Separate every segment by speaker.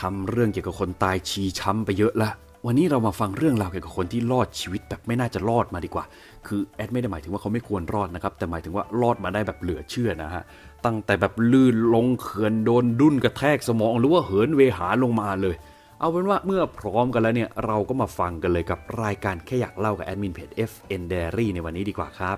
Speaker 1: ทำเรื่องเกี่ยวกับคนตายชีช้ำไปเยอะละวันนี้เรามาฟังเรื่องราวเกี่ยวกับคนที่รอดชีวิตแบบไม่น่าจะรอดมาดีกว่า คือแอดไม่ได้หมายถึงว่าเขาไม่ควรรอดนะครับ แต่หมายถึงว่ารอดมาได้แบบเหลือเชื่อนะฮะ ตั้งแต่แบบลื่นลงเขื่อนโดนดุนกระแทกสมองหรือว่าเหินเวหาลงมาเลย เอาเป็นว่าเมื่อพร้อมกันแล้วเนี่ยเราก็มาฟังกันเลยกับรายการแค่อยากเล่ากับแอดมินเพจ FN Diary ในวันนี้ดีกว่าครับ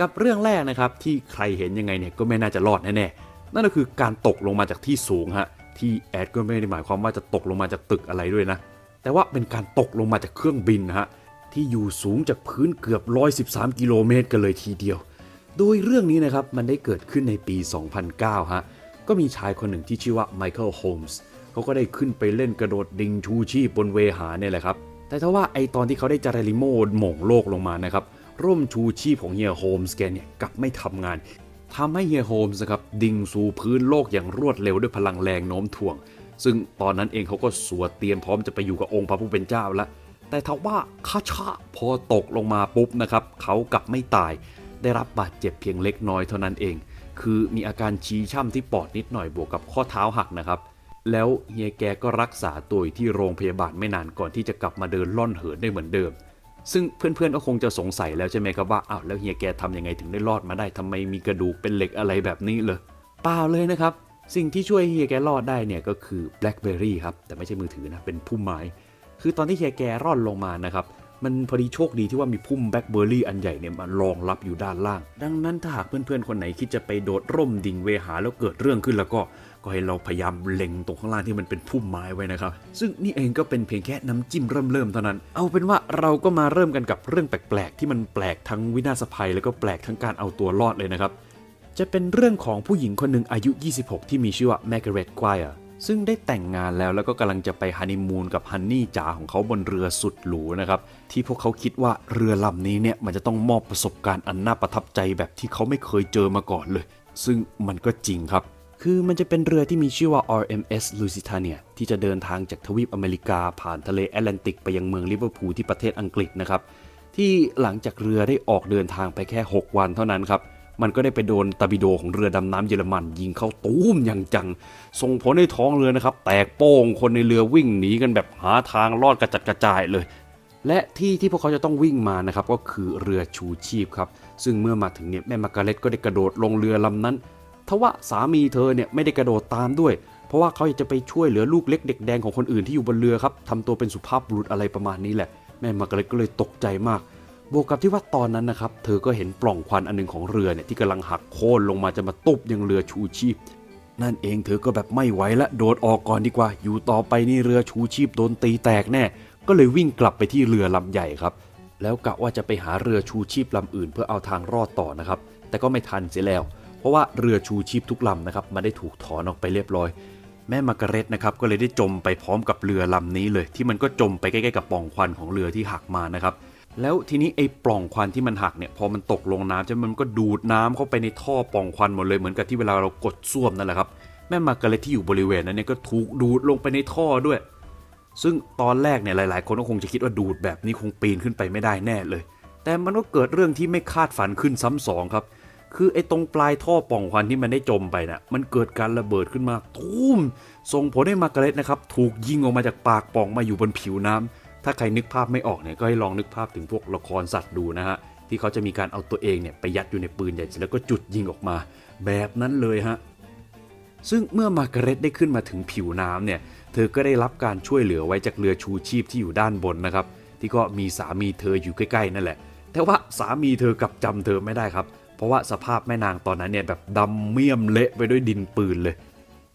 Speaker 1: กับเรื่องแรกนะครับที่ใครเห็นยังไงเนี่ยก็ไม่น่าจะรอดแน่ๆ นั่นก็คือการตกลงมาจากที่สูงฮะ ที่แอดก็ไม่ได้หมายความว่าจะตกลงมาจากตึกอะไรด้วยนะ แต่ว่าเป็นการตกลงมาจากเครื่องบินนะฮะที่อยู่สูงจากพื้นเกือบ 113 กิโลเมตรกันเลยทีเดียว โดยเรื่องนี้นะครับมันได้เกิดขึ้นในปี 2009 ฮะ ก็มีชายคนหนึ่งที่ชื่อว่าไมเคิลโฮมส์เขาก็ได้ขึ้นไปเล่นกระโดดดิงชูชีพบนเวหาเนี่ยแหละครับ แต่ถ้าว่าไอตอนที่เขาได้จาราลิโมหม่งโลกลงมานะครับ ร่มชูชีพของเฮียโฮมส์แกเนี่ยกลับไม่ทำงาน ทำให้เฮียโฮมส์ครับดิ่งสู่พื้นโลกอย่างรวดเร็วด้วยพลังแรงโน้มถ่วง ซึ่งตอนนั้นเองเขาก็สวดเตรียมพร้อมจะไปอยู่กับองค์พระผู้เป็นเจ้าแล้ว แต่ทว่าคาชะพอตกลงมาปุ๊บนะครับ เขากลับไม่ตาย ได้รับบาดเจ็บเพียงเล็กน้อยเท่านั้นเอง คือมีอาการชี้ช่ำที่ปอดนิดหน่อยบวกกับข้อเท้าหักนะครับ แล้วเฮียแกก็รักษาตัวที่โรงพยาบาลไม่นานก่อนที่จะกลับมาเดินล่อนเหินได้เหมือนเดิม ซึ่งเพื่อนๆก็คงจะสงสัยแล้วใช่ไหมครับว่าอ้าวแล้วเฮียแกทำยังไงถึงได้รอดมาได้ทำไมมีกระดูกเป็นเหล็กอะไรแบบนี้เลยเปล่าเลยนะครับ สิ่งที่ช่วยเฮียแกรอดได้เนี่ยก็คือ BlackBerry ครับแต่ไม่ใช่มือถือนะเป็นพุ่มไม้ คือตอนที่เฮียแกรอดลงมานะครับ มันพอดีโชคดีที่ว่ามีพุ่มแบล็คเบอร์รี่อันใหญ่เนี่ยมารองรับอยู่ด้านล่าง ดังนั้นถ้าหากเพื่อนๆคนไหนคิดจะไปโดดร่มดิ่งเวหาแล้วเกิดเรื่องขึ้นแล้วก็ก็ให้เราพยายามเล็งตรงข้างล่างที่มันเป็นพุ่มไม้ไว้นะครับ ซึ่งนี่เองก็เป็นเพียงแค่น้ำจิ้มเริ่มๆเท่านั้น เอาเป็นว่าเราก็มาเริ่มกันกับเรื่องแปลกๆ ที่มันแปลกทั้งวินาศภัย แล้วก็แปลกทั้งการเอาตัวรอดเลยนะครับ จะเป็นเรื่องของผู้หญิงคนหนึ่งอายุ 26 ที่มีชื่อว่า Margaret Guire ซึ่งได้แต่งงานแล้วแล้วก็กำลังจะไปฮันนีมูนกับฮันนี่จ๋าของเขาบนเรือสุดหรูนะครับ ที่พวกเขาคิดว่าเรือลำนี้เนี่ยมันจะต้องมอบประสบการณ์อันน่าประทับใจแบบที่เขาไม่เคยเจอมาก่อนเลย ซึ่งมันก็จริงครับ คือมันจะเป็นเรือที่มีชื่อว่า RMS Lusitania ที่จะเดินทางจากทวีปอเมริกาผ่านทะเลแอตแลนติกไปยังเมืองลิเวอร์พูลที่ประเทศอังกฤษนะครับที่หลังจากเรือได้ออกเดินทางไปแค่ 6 วันเท่านั้นครับ มันก็ได้ไปโดนตาบิโดของเรือดำน้ำเยอรมัน ยิงเข้าตูมอย่างจัง ส่งผลให้ท้องเรือนะครับ แตกโป้งคนในเรือวิ่งหนีกันแบบหาทางรอดกระจัดกระจายเลย และที่ที่พวกเขาจะต้องวิ่งมานะครับก็คือเรือชูชีพครับ ซึ่งเมื่อมาถึงเนี่ยแม่มาการ์เล็ตก็ได้กระโดดลงเรือลำนั้นทว่าสามีเธอเนี่ยไม่ได้กระโดดตามด้วย เพราะว่าเขาอยากจะไปช่วยเหลือลูกเล็กเด็กแดงของคนอื่นที่อยู่บนเรือครับทำตัวเป็นสุภาพบุรุษอะไรประมาณนี้แหละ แม่มาการ์เล็ตก็เลยตกใจมาก บวกกับที่ว่าตอนนั้นนะครับ เธอก็เห็นปล่องควันอันหนึงของเรือเนี่ยที่กำลังหักโค่นลงมาจะมาตุบยังเรือชูชีพ นั่นเองเธอก็แบบไม่ไหวละโดดออกก่อนดีกว่า อยู่ต่อไปนี่เรือชูชีพโดนตีแตกแน่ ก็เลยวิ่งกลับไปที่เรือลำใหญ่ครับ แล้วกะว่าจะไปหาเรือชูชีพลำอื่น เพื่อเอาทางรอดต่อนะครับ แต่ก็ไม่ทันเสียแล้ว เพราะว่าเรือชูชีพทุกลำนะครับมันได้ถูกถอนออกไปเรียบร้อยแม่มาการเร็ตนะครับก็เลยได้จมไปพร้อมกับเรือลำนี้เลย ที่มันก็จมไปใกล้ๆกับปล่องควันของเรือที่หักมานะครับ แล้วทีนี้ไอ้ปล่องควันที่มันหักเนี่ยพอมันตกลงน้ำใช่ไหมมันก็ดูดน้ำเข้าไปในท่อปล่องควันหมดเลยเหมือนกับที่เวลาเรากดส้วมนั่นแหละครับแม่มาการเร็ตที่อยู่บริเวณนั้นเนี่ยก็ถูกดูดลงไปในท่อด้วย ซึ่งตอนแรกเนี่ยหลาย ๆ คนก็คงจะคิดว่าดูดแบบนี้คงปีนขึ้นไปไม่ได้แน่เลย แต่มันก็เกิดเรื่องที่ไม่คาดฝันขึ้นซ้ำสองครับ คือไอ้ตรงปลายท่อปล่องควันที่มันได้จมไปนะ่ะมันเกิดการระเบิดขึ้นมาทุ่มส่งผลให้มาการเร็ตนะครับถูกยิงออกมาจากปากปล่องมาอยู่บนผิวน้ำ ถ้าใครนึกภาพไม่ออกเนี่ยก็ให้ลองนึกภาพถึงพวกละครสัตว์ดูนะฮะที่เขาจะมีการเอาตัวเองเนี่ยไปยัดอยู่ในปืนใหญ่เสร็จแล้วก็จุดยิงออกมา แบบนั้นเลยฮะซึ่งเมื่อมาร์กเร็ตได้ขึ้นมาถึงผิวน้ำเนี่ยเธอก็ได้รับการช่วยเหลือไว้จากเรือชูชีพที่อยู่ด้านบนนะครับที่ก็มีสามีเธออยู่ใกล้ๆนั่นแหละ แต่ว่าสามีเธอกลับจำเธอไม่ได้ครับ เพราะว่าสภาพแม่นางตอนนั้นเนี่ยแบบดำเมี่ยมเละไปด้วยดินปืนเลย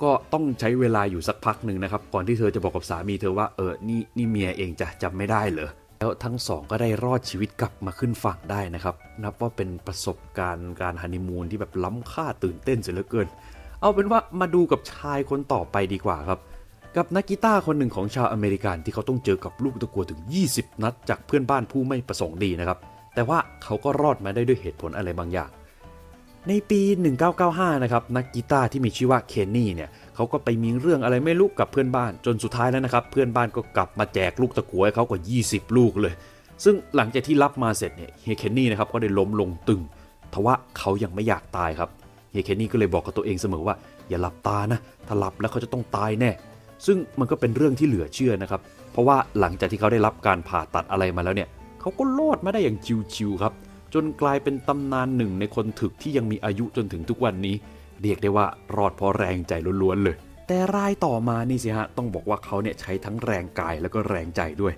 Speaker 1: ก็ต้องใช้เวลาอยู่สักพักหนึ่งนะครับ ก่อนที่เธอจะบอกกับสามีเธอว่าเออนี่นี่เมียเองจะจำไม่ได้เหรอแล้วทั้งสองก็ได้รอดชีวิตกลับมาขึ้นฝั่งได้นะครับ นับว่าเป็นประสบการณ์การฮันนีมูนที่แบบล้ำค่าตื่นเต้นเสียเหลือเกิน เอาเป็นว่ามาดูกับชายคนต่อไปดีกว่าครับ กับนักกีตาร์คนหนึ่งของชาวอเมริกันที่เขาต้องเจอกับลูกตะกัวถึง 20 นัดจากเพื่อนบ้านผู้ไม่ประสงค์ดีนะครับ แต่ว่าเขาก็รอดมาได้ด้วยเหตุผลอะไรบางอย่าง ในปี 1995 นะครับนักกีตาร์ที่มีชื่อว่าเคนนี่เนี่ยเขาก็ไปมีเรื่องอะไรไม่รู้กับเพื่อนบ้านจนสุดท้ายแล้วนะครับ เพื่อนบ้านก็กลับมาแจกลูกตะกัวให้เขากว่า 20 ลูกเลย ซึ่งหลังจากที่รับมาเสร็จเนี่ยเฮียเคนนี่นะครับก็ได้ล้มลงตึงทว่าเขายังไม่อยากตายครับเฮียเคนนี่ก็เลยบอกกับตัวเองเสมอว่า อย่าหลับตานะถ้าหลับแล้วเขาจะต้องตายแน่ซึ่งมันก็เป็นเรื่องที่เหลือเชื่อนะครับ เพราะว่าหลังจากที่เขาได้รับการผ่าตัดอะไรมาแล้วเนี่ยเขาก็รอดมาได้อย่างชิวๆครับ จนกลายเป็นตำนานหนึ่งในคนถึกที่ยังมีอายุจนถึงทุกวันนี้ เรียกได้ว่ารอดเพราะแรงใจล้วนๆเลย แต่รายต่อมานี่สิฮะ ต้องบอกว่าเขาเนี่ยใช้ทั้งแรงกายแล้วก็แรงใจด้วย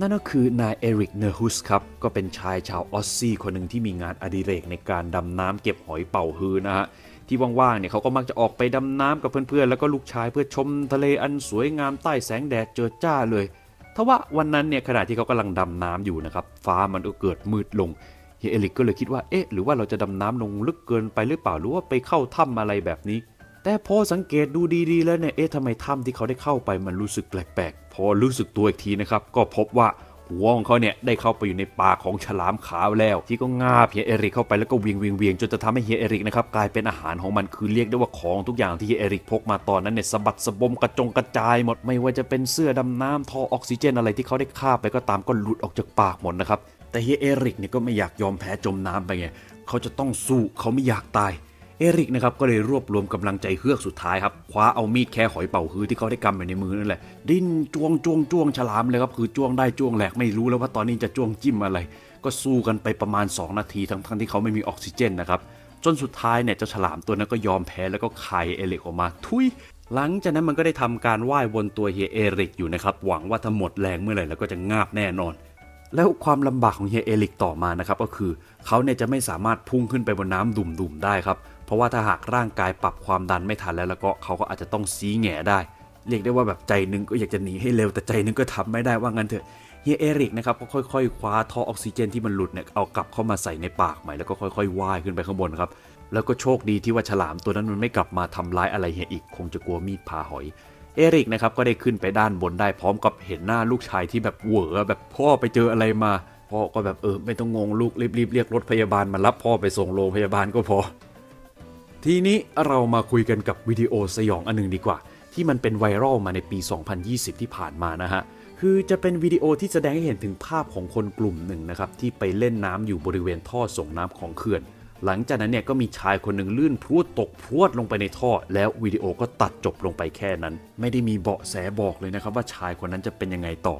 Speaker 1: นั่นก็คือนายเอริกเนอร์ฮุสครับ ก็เป็นชายชาวออสซี่คนหนึ่งที่มีงานอดิเรกในการดำน้ำเก็บหอยเป่าฮือนะฮะที่ว่างๆ เนี่ยเขาก็มักจะออกไปดำน้ำกับเพื่อนๆ แล้วก็ลูกชายเพื่อชมทะเลอันสวยงามใต้แสงแดดเจิดจ้าเลย ทว่าวันนั้นเนี่ยขณะที่เขากำลังดำน้ำอยู่นะครับ ฟ้ามันก็เกิดมืดลง เฮียเอริกก็เลยคิดว่าเอ๊ะหรือว่าเราจะดำน้ำลงลึกเกินไปหรือเปล่าหรือว่าไปเข้าถ้ำอะไรแบบนี้ แต่พอสังเกตดูดีๆแล้วเนี่ยเอ๊ะทำไมถ้ำที่เขาได้เข้าไปมันรู้สึกแปลกๆพอรู้สึกตัวอีกทีนะครับก็พบว่าหัวของเขาเนี่ยได้เข้าไปอยู่ในปากของฉลามขาวแล้ว ที่ก็งาบเฮียเอริกเข้าไปแล้วก็เวียงเวียงเวียงจนจะทำให้เฮียเอริกนะครับกลายเป็นอาหารของมันคือเรียกได้ว่าของทุกอย่างที่เฮียเอริกพกมาตอนนั้นเนี่ยสะบัดสะบมกระจงกระจายหมดไม่ว่าจะเป็นเสื้อดำน้ำท่อออกซิเจนอะไรที่เขาได้คาบไปก็ตามก็หลุดออกจากปากหมดนะครับ แต่เฮียเอริกเนี่ยก็ไม่อยากยอมแพ้จมน้ำไปไงเขาจะต้องสู้เขาไม่อยากตายเอริกนะครับก็เลยรวบรวมกำลังใจเฮือกสุดท้ายครับคว้าเอามีดแค่หอยเป่าฮือที่เขาได้กำอยู่ในมือนั่นแหละดิ้นจ้วงจ้วงจ้วงฉลามเลยครับคือจ้วงได้จ้วงแหลกไม่รู้แล้วว่าตอนนี้จะจ้วงจิ้มอะไร ก็สู้กันไปประมาณ 2 นาทีทั้งทั้งที่เขาไม่มีออกซิเจนนะครับจนสุดท้ายเนี่ยเจ้าฉลามตัวนั้นก็ยอมแพ้แล้วก็คายเอริกออกมาทุยหลังจากนั้นมันก็ได้ทำการว่ายวนตัวเฮียเอริกอยู่นะครับหวังว่าถ้าหมดแรงเมื่อไหร่แล้วก็จะงาบแน่นอน แล้วความลำบากของเฮียเอริกต่อมานะครับก็คือเขาเนี่ยจะไม่สามารถพุ่งขึ้นไปบนน้ำดุ่มๆได้ครับเพราะว่าถ้าหากร่างกายปรับความดันไม่ทันแล้วแล้วก็เขาก็อาจจะต้องซีแง่ได้เรียกได้ว่าแบบใจหนึงก็อยากจะหนีให้เร็วแต่ใจหนึงก็ทำไม่ได้ว่างั้นเถอะเฮียเอริกนะครับก็ค่อยๆคว้าท่อออกซิเจนที่มันหลุดเนี่ยเอากลับเข้ามาใส่ในปากใหม่แล้วก็ค่อยๆว่ายขึ้นไปข้างบนครับแล้วก็โชคดีที่ว่าฉลามตัวนั้นมันไม่กลับมาทำร้ายอะไรเฮียอีก คงจะกลัวมีดพาหอย เอริกนะครับก็ได้ขึ้นไปด้านบนได้พร้อมกับเห็นหน้าลูกชายที่แบบเหวอแบบพ่อไปเจออะไรมาพ่อก็แบบเออไม่ต้องงงลูกรีบๆเรียกรถพยาบาลมารับพ่อไปส่งโรงพยาบาลก็พอ ทีนี้เรามาคุยกันกับวิดีโอสยองอันหนึงดีกว่า ที่มันเป็นไวรัลมาในปี 2020 ที่ผ่านมานะฮะคือจะเป็นวิดีโอที่แสดงให้เห็นถึงภาพของคนกลุ่มหนึ่งนะครับที่ไปเล่นน้ำอยู่บริเวณท่อส่งน้ำของเขื่อน หลังจากนั้นเนี่ยก็มีชายคนหนึ่งลื่นพรวดตกพรวดลงไปในท่อ แล้ววิดีโอก็ตัดจบลงไปแค่นั้น ไม่ได้มีเบาะแสบอกเลยนะครับว่าชายคนนั้นจะเป็นยังไงต่อ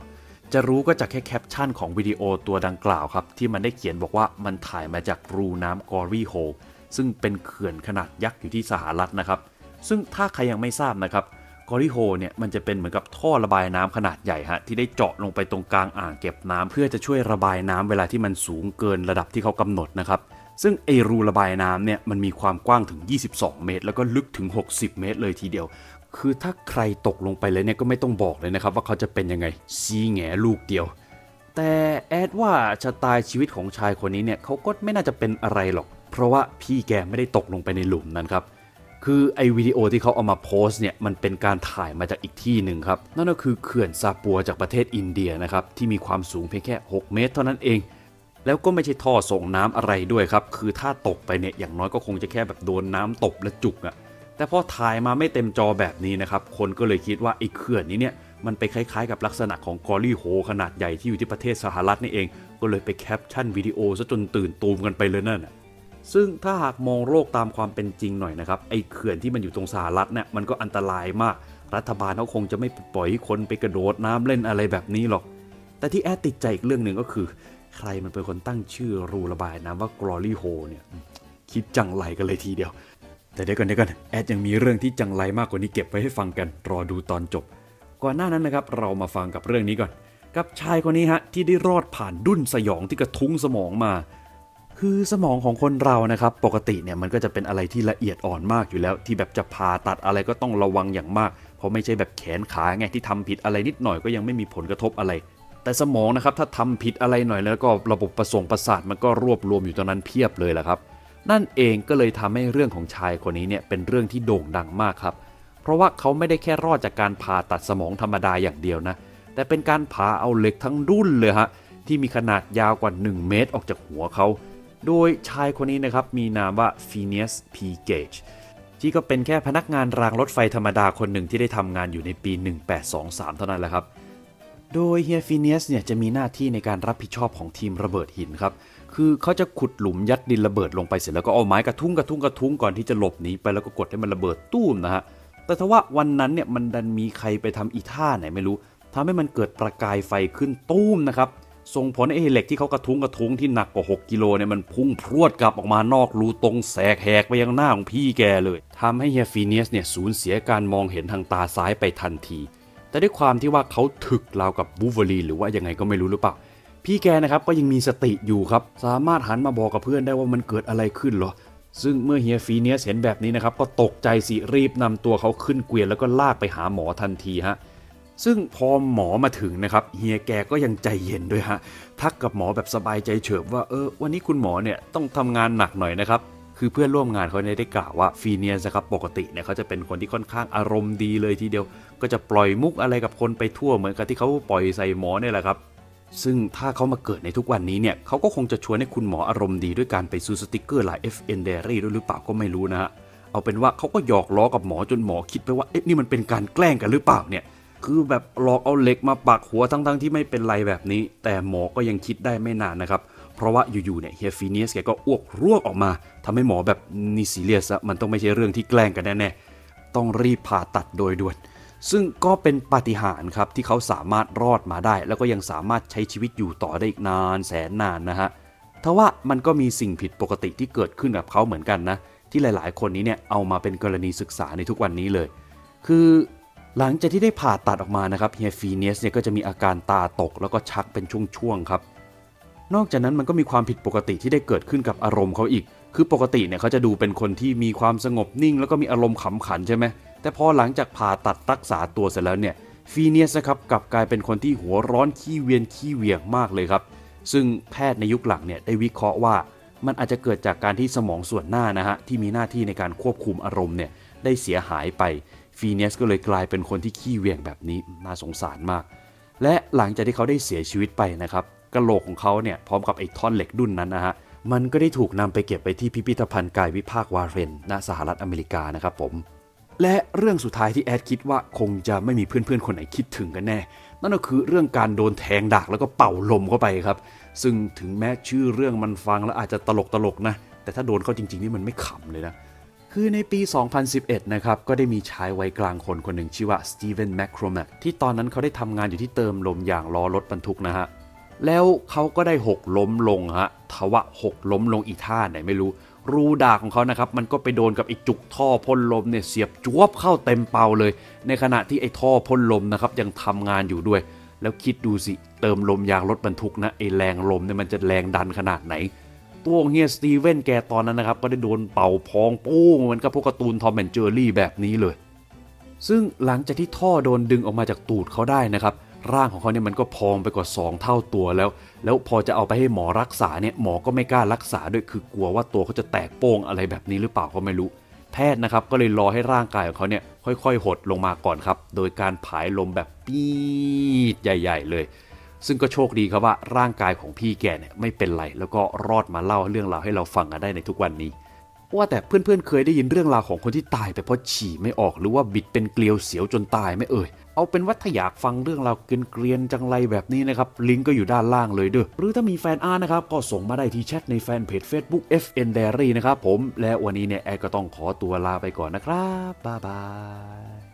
Speaker 1: จะรู้ก็จากแค่แคปชั่นของวิดีโอตัวดังกล่าวครับ ที่มันได้เขียนบอกว่ามันถ่ายมาจากรูน้ำกอรี่โฮซึ่งเป็นเขื่อนขนาดยักษ์อยู่ที่สหรัฐนะครับ ซึ่งถ้าใครยังไม่ทราบนะครับกอรี่โฮเนี่ยมันจะเป็นเหมือนกับท่อระบายน้ำขนาดใหญ่ฮะที่ได้เจาะลงไปตรงกลางอ่างเก็บน้ำเพื่อจะช่วยระบายน้ำเวลาที่มันสูงเกินระดับที่เขากำหนดนะครับ ซึ่งไอรูระบายน้ำเนี่ยมันมีความกว้างถึง 22 เมตร แล้วก็ลึกถึง 60 เมตร เลยทีเดียว คือถ้าใครตกลงไปเลยเนี่ยก็ไม่ต้องบอกเลยนะครับว่าเขาจะเป็นยังไงซีแงลูกเดียว แต่แอดว่าชะตาชีวิตของชายคนนี้เนี่ยเขาก็ไม่น่าจะเป็นอะไรหรอก เพราะว่าพี่แกไม่ได้ตกลงไปในหลุมนั้นครับคือไอวิดีโอที่เขาเอามาโพสเนี่ยมันเป็นการถ่ายมาจากอีกที่หนึ่งครับ นั่นก็คือเขื่อนซาปัวจากประเทศอินเดียนะครับที่มีความสูงเพียงแค่ 6 เมตร เท่านั้นเอง แล้วก็ไม่ใช่ท่อส่งน้ำอะไรด้วยครับ คือถ้าตกไปเนี่ยอย่างน้อยก็คงจะแค่แบบโดนน้ำตบและจุกอะแต่พอถ่ายมาไม่เต็มจอแบบนี้นะครับ คนก็เลยคิดว่าไอ้เขื่อนนี้เนี่ยมันไปคล้ายๆกับลักษณะของกอรี่โฮขนาดใหญ่ที่อยู่ที่ประเทศสหรัฐนี่เอง ก็เลยไปแคปชั่นวิดีโอซะจนตื่นตูมกันไปเลยนั่นน่ะซึ่งถ้าหากมองโลกตามความเป็นจริงหน่อยนะครับไอ้เขื่อนที่มันอยู่ตรงสหรัฐเนี่ยมันก็อันตรายมาก รัฐบาลเขาคงจะไม่ปล่อยให้คนไปกระโดดน้ำเล่นอะไรแบบนี้หรอก แต่ที่แอดติดใจอีกเรื่องหนึ่งก็คือ ใครมันเป็นคนตั้งชื่อรูระบายน้ำว่า Glory Hole เนี่ย คิดจังไรกันเลยทีเดียว แต่เดี๋ยวกันเดี๋ยวกันแอดยังมีเรื่องที่จังไรมากกว่านี้เก็บไว้ให้ฟังกันรอดูตอนจบ ก่อนหน้านั้นนะครับเรามาฟังกับเรื่องนี้ก่อน กับชายคนนี้ฮะที่ได้รอดผ่านดุ้นสยองที่กระทุ้งสมองมา คือสมองของคนเรานะครับปกติเนี่ยมันก็จะเป็นอะไรที่ละเอียดอ่อนมากอยู่แล้ว ที่แบบจะผ่าตัดอะไรก็ต้องระวังอย่างมาก เพราะไม่ใช่แบบแขนขาไงที่ทำผิดอะไรนิดหน่อยก็ยังไม่มีผลกระทบอะไร แต่สมองนะครับถ้าทำผิดอะไรหน่อยแล้วก็ระบบประสงประสาทมันก็รวบรวมอยู่ตรงนั้นเพียบเลยแหละครับ นั่นเองก็เลยทำให้เรื่องของชายคนนี้เนี่ยเป็นเรื่องที่โด่งดังมากครับ เพราะว่าเขาไม่ได้แค่รอดจากการผ่าตัดสมองธรรมดาอย่างเดียวนะ แต่เป็นการผ่าเอาเหล็กทั้งรุ่นเลยฮะที่มีขนาดยาวกว่า 1 เมตรออกจากหัวเขา โดยชายคนนี้นะครับมีนามว่า Phineas P. Gage ที่ก็เป็นแค่พนักงานรางรถไฟธรรมดาคนหนึ่งที่ได้ทำงานอยู่ในปี 1823 เท่านั้นแหละครับ โดยเฮียฟิเนียสเนี่ยจะมีหน้าที่ในการรับผิดชอบของทีมระเบิดหินครับ คือเขาจะขุดหลุมยัดดินระเบิดลงไปเสร็จแล้วก็เอาไม้กระทุ้งกระทุ้งกระทุ้งก่อนที่จะหลบหนีไปแล้วก็กดให้มันระเบิดตู้มนะฮะ แต่ทว่าวันนั้นเนี่ยมันดันมีใครไปทำอีท่าไหนไม่รู้ทำให้มันเกิดประกายไฟขึ้นตู้มนะครับ ส่งผลให้เหล็กที่เขากระทุ้งกระทุ้งที่หนักกว่า 6 กิโลเนี่ยมันพุ่งพรวดกลับออกมานอกรูตรงแสกแหกไปยังหน้าของพี่แกเลยทำให้เฮียฟีเนียสเนี่ยสูญเสียการมองเห็นทางตาซ้ายไปทันที แต่ด้วยความที่ว่าเขาถึกราวกับบูเวอรีหรือว่ายังไงก็ไม่รู้หรือเปล่า พี่แกนะครับก็ยังมีสติอยู่ครับ สามารถหันมาบอกกับเพื่อนได้ว่ามันเกิดอะไรขึ้นหรอ ซึ่งเมื่อเฮียฟีเนียสเห็นแบบนี้นะครับก็ตกใจสิรีบนำตัวเขาขึ้นเกวียนแล้วก็ลากไปหาหมอทันทีฮะซึ่งพอหมอมาถึงนะครับเฮียแกก็ยังใจเย็นด้วยฮะทักกับหมอแบบสบายใจเฉิบว่าเออวันนี้คุณหมอเนี่ยต้องทำงานหนักหน่อยนะครับ คือเพื่อนร่วมงานเขาเนี่ยได้กล่าวว่าฟีเนียสนะครับปกติเนี่ยเขาจะเป็นคนที่ค่อนข้างอารมณ์ดีเลยทีเดียว ก็จะปล่อยมุกอะไรกับคนไปทั่วเหมือนกับที่เขาปล่อยใส่หมอเนี่ยแหละครับซึ่งถ้าเขามาเกิดในทุกวันนี้เนี่ยเขาก็คงจะชวนให้คุณหมออารมณ์ดีด้วยการไปซื้อสติกเกอร์ลาย FN Diary ด้วยหรือเปล่าก็ไม่รู้นะฮะเอาเป็นว่าเขาก็หยอกล้อกับหมอจนหมอคิดไปว่าเอ๊ะนี่มันเป็นการแกล้งกันหรือเปล่าเนี่ยคือแบบหลอกเอาเหล็กมาปักหัวทั้งๆที่ไม่เป็นไรแบบนี้ แต่หมอก็ยังคิดได้ไม่นานนะครับ เพราะว่าอยู่ๆเนี่ยเฮียฟีเนียสแกก็อ้วกร่วกออกมาทำให้หมอแบบนี่ซีเรียสอะมันต้องไม่ใช่เรื่องที่แกล้งกันแน่ๆต้องรีบผ่าตัดโดยด่วน ซึ่งก็เป็นปาฏิหาริย์ครับที่เขาสามารถรอดมาได้ แล้วก็ยังสามารถใช้ชีวิตอยู่ต่อได้อีกนานแสนนานนะฮะทว่ามันก็มีสิ่งผิดปกติที่เกิดขึ้นกับเขาเหมือนกันนะ ที่หลาย ๆ คนนี้เนี่ยเอามาเป็นกรณีศึกษาในทุกวันนี้เลย คือหลังจากที่ได้ผ่าตัดออกมานะครับเฮียฟีเนียสเนี่ยก็จะมีอาการตาตกแล้วก็ชักเป็นช่วง ๆ ครับ นอกจากนั้นมันก็มีความผิดปกติที่ได้เกิดขึ้นกับอารมณ์เขาอีก คือปกติเนี่ยเขาจะดูเป็นคนที่มีความสงบนิ่ง แล้วก็มีอารมณ์ขำขันใช่ไหม แต่พอหลังจากผ่าตัดรักษาตัวเสร็จแล้วเนี่ย ฟีเนียสนะครับกลับกลายเป็นคนที่หัวร้อนขี้เวียนขี้เวียงมากเลยครับ ซึ่งแพทย์ในยุคหลังเนี่ยได้วิเคราะห์ว่ามันอาจจะเกิดจากการที่สมองส่วนหน้านะฮะที่มีหน้าที่ในการควบคุมอารมณ์เนี่ยได้เสียหายไปฟีเนียสก็เลยกลายเป็นคนที่ขี้เวียงแบบนี้น่าสงสารมาก และหลังจากที่เขาได้เสียชีวิตไปนะครับ กะโหลกของเขาเนี่ยพร้อมกับไอ้ท่อนเหล็กดุ้นนั้นนะฮะมันก็ได้ถูกนำไปเก็บไปที่พิพิธภัณฑ์กายวิภาควาเรนณสหรัฐอเมริกานะครับผม และเรื่องสุดท้ายที่แอดคิดว่าคงจะไม่มีเพื่อนๆคนไหนคิดถึงกันแน่ นั่นก็คือเรื่องการโดนแทงดากแล้วก็เป่าลมเข้าไปครับ ซึ่งถึงแม้ชื่อเรื่องมันฟังแล้วอาจจะตลกๆนะ แต่ถ้าโดนเข้าจริงๆนี่มันไม่ขำเลยนะ คือในปี 2011 นะครับก็ได้มีชายวัยกลางคนคนหนึ่งชื่อว่าสตีเวนแมคโครแมกที่ตอนนั้นเขาได้ทำงานอยู่ที่เติมลมยางล้อรถบรรทุกนะฮะ แล้วเขาก็ได้หกล้มลงฮะทว่าหกล้มลงอีท่าไหนไม่รู้ รูดาของเขานะครับ มันก็ไปโดนกับไอ้จุกท่อพ่นลมเนี่ยเสียบจวบเข้าเต็มเป่าเลย ในขณะที่ไอ้ท่อพ่นลมนะครับยังทำงานอยู่ด้วย แล้วคิดดูสิ เติมลมยางรถบรรทุกนะไอ้แรงลมเนี่ยมันจะแรงดันขนาดไหน ตัวของเฮียสตีเวนแกตอนนั้นนะครับ ก็ได้โดนเป่าพองโป้งเหมือนกับพวกการ์ตูนทอมแอนเจอรี่แบบนี้เลย ซึ่งหลังจากที่ท่อโดนดึงออกมาจากตูดเขาได้นะครับ ร่างของเขาเนี่ยมันก็พองไปกว่า 2 เท่าตัวแล้ว แล้วพอจะเอาไปให้หมอรักษาเนี่ยหมอก็ไม่กล้ารักษาด้วยคือกลัวว่าตัวเขาจะแตกโป้งอะไรแบบนี้หรือเปล่าก็ไม่รู้ แพทย์นะครับก็เลยรอให้ร่างกายของเขาเนี่ยค่อยๆ หดลงมาก่อนครับ โดยการผายลมแบบปี๊ดใหญ่ ๆ เลย ซึ่งก็โชคดีครับว่าร่างกายของพี่แกเนี่ยไม่เป็นไรแล้วก็รอดมาเล่าเรื่องราวให้เราฟังกันได้ในทุกวันนี้ ว่าแต่เพื่อนๆ เคยได้ยินเรื่องราวของคนที่ตายไปเพราะฉี่ไม่ออกหรือว่าบิดเป็นเกลียวเสียวจนตายไม่เอ่ย เอาเป็นว่าถ้าอยากฟังเรื่องราวเกลียนจังไรแบบนี้นะครับ ลิงก์ก็อยู่ด้านล่างเลยเด้อหรือถ้ามีแฟนอาร์นะครับ ก็ส่งมาได้ที่แชทในแฟนเพจ Facebook FN Diary นะครับผมและวันนี้เนี่ยแอดก็ต้องขอตัวลาไปก่อนนะครับบ๊ายบาย